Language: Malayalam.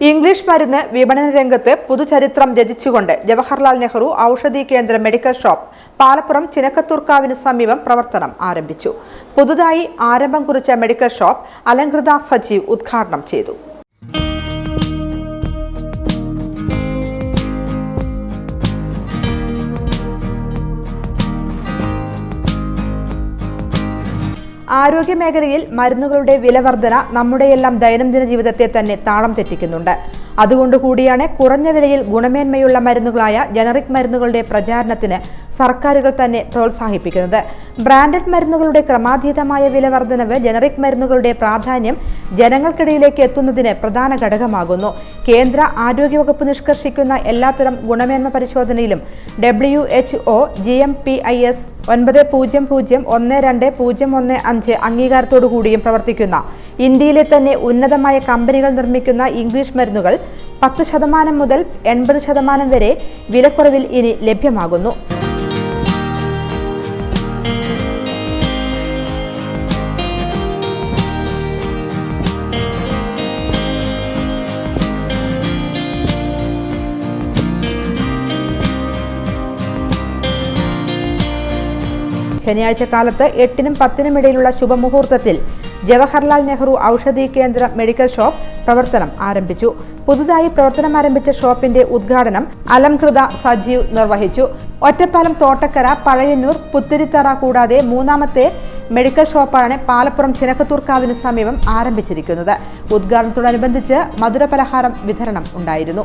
ഇംഗ്ലീഷ് മരുന്ന് വിപണന രംഗത്ത് പുതുചരിത്രം രചിച്ചുകൊണ്ട് ജവഹർലാൽ നെഹ്റു ഔഷധി കേന്ദ്ര മെഡിക്കൽ ഷോപ്പ് പാലപ്പുറം ചിനക്കത്തൂർക്കാവിന് സമീപം പ്രവർത്തനം ആരംഭിച്ചു. പുതുതായി ആരംഭം കുറിച്ച മെഡിക്കൽ ഷോപ്പ് അലങ്കൃത സജീവ് ഉദ്ഘാടനം ചെയ്തു. ആരോഗ്യമേഖലയിൽ മരുന്നുകളുടെ വിലവർധന നമ്മുടെയെല്ലാം ദൈനംദിന ജീവിതത്തെ തന്നെ താളം തെറ്റിക്കുന്നുണ്ട്. അതുകൊണ്ട് കൂടിയാണ് കുറഞ്ഞ വിലയിൽ ഗുണമേന്മയുള്ള മരുന്നുകളായ ജനറിക് മരുന്നുകളുടെ പ്രചാരണത്തിന് സർക്കാരുകൾ തന്നെ പ്രോത്സാഹിപ്പിക്കുന്നത്. ബ്രാൻഡഡ് മരുന്നുകളുടെ ക്രമാതീതമായ വില വർധനവ് ജനറിക് മരുന്നുകളുടെ പ്രാധാന്യം ജനങ്ങൾക്കിടയിലേക്ക് എത്തുന്നതിന് പ്രധാന ഘടകമാകുന്നു. കേന്ദ്ര ആരോഗ്യവകുപ്പ് നിഷ്കർഷിക്കുന്ന എല്ലാത്തരം ഗുണമേന്മ പരിശോധനയിലും W H O G M P I S ഒൻപത് പൂജ്യം പൂജ്യം ഒന്ന് രണ്ട് പൂജ്യം ഒന്ന് അഞ്ച് അംഗീകാരത്തോടു കൂടിയും പ്രവർത്തിക്കുന്ന ഇന്ത്യയിലെ തന്നെ ഉന്നതമായ കമ്പനികൾ നിർമ്മിക്കുന്ന ഇംഗ്ലീഷ് മരുന്നുകൾ പത്ത് ശതമാനം മുതൽ എൺപത് ശതമാനം വരെ വിലക്കുറവിൽ ഇനി ലഭ്യമാകുന്നു. ശനിയാഴ്ച കാലത്ത് എട്ടിനും പത്തിനും ഇടയിലുള്ള ശുഭമുഹൂർത്തത്തിൽ ജവഹർലാൽ നെഹ്റു ഔഷധി കേന്ദ്ര മെഡിക്കൽ ഷോപ്പ് പ്രവർത്തനം ആരംഭിച്ചു. പുതുതായി പ്രവർത്തനം ആരംഭിച്ച ഷോപ്പിന്റെ ഉദ്ഘാടനം അലംകൃത സജീവ് നിർവഹിച്ചു. ഒറ്റപ്പാലം തോട്ടക്കര പഴയന്നൂർ പുത്തിരിത്തറ കൂടാതെ മൂന്നാമത്തെ മെഡിക്കൽ ഷോപ്പാണ് പാലപ്പുറം ചിനക്കത്തൂർക്കാവിന് സമീപം ആരംഭിച്ചിരിക്കുന്നത്. ഉദ്ഘാടനത്തോടനുബന്ധിച്ച് മധുരപലഹാരം വിതരണം ഉണ്ടായിരുന്നു.